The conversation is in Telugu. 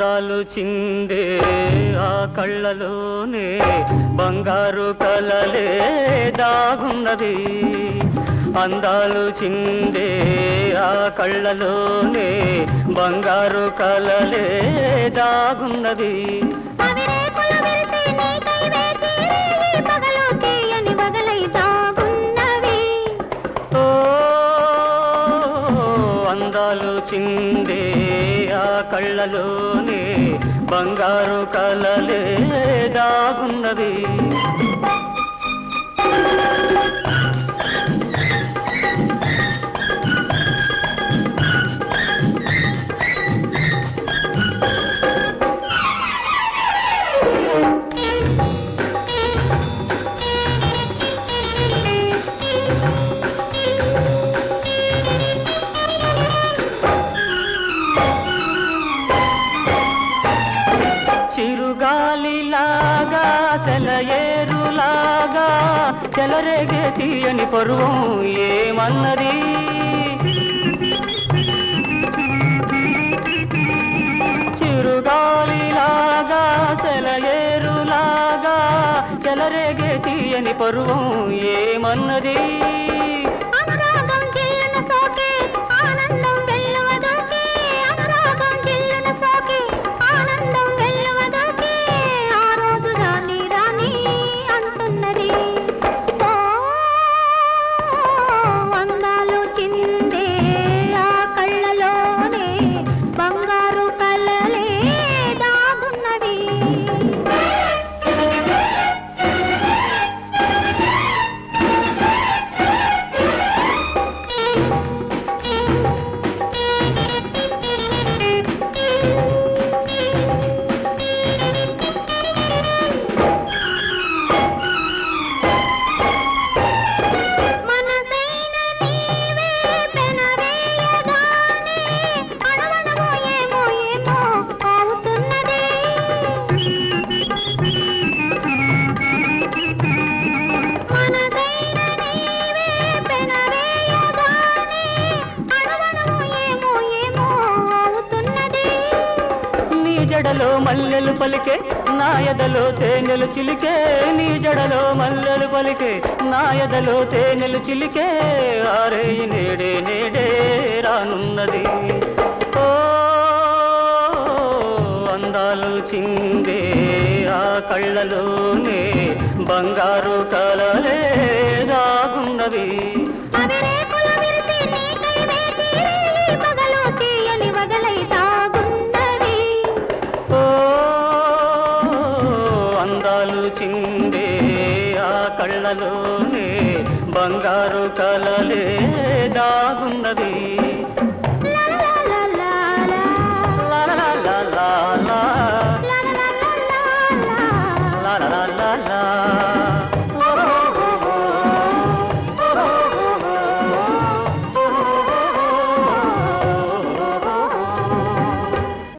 అందాలు చిందే ఆ కళ్ళలోనే బంగారు కలలే దాగున్నది. అందాలు చిందే ఆ కళ్ళలోనే బంగారు కలలే దాగున్నది. వచ్చిందే ఆ కళ్ళలోనే బంగారు కలలే దాగున్నది. నెల ఏరులాగా చెలరేగే తీయని పరువం ఏమన్నది? చిరుగాలిలాగా సెలయేరులాగా చెలరేగే తీయని పరువం ఏమన్నది? మల్లెలు పలికే నాయదలో తేనెలు చిలికే నీ జడలో మల్లెలు పలికే నాయదలో తేనెలు చిలికే ఆరే నేడే నేడే రానున్నది. ఓ అందాలు చిందే ఆ కళ్ళలోనే బంగారు కలలే దాగున్నవి. అందాలు ఆ కళ్ళలోనే బంగారు కలలే దాగున్నది.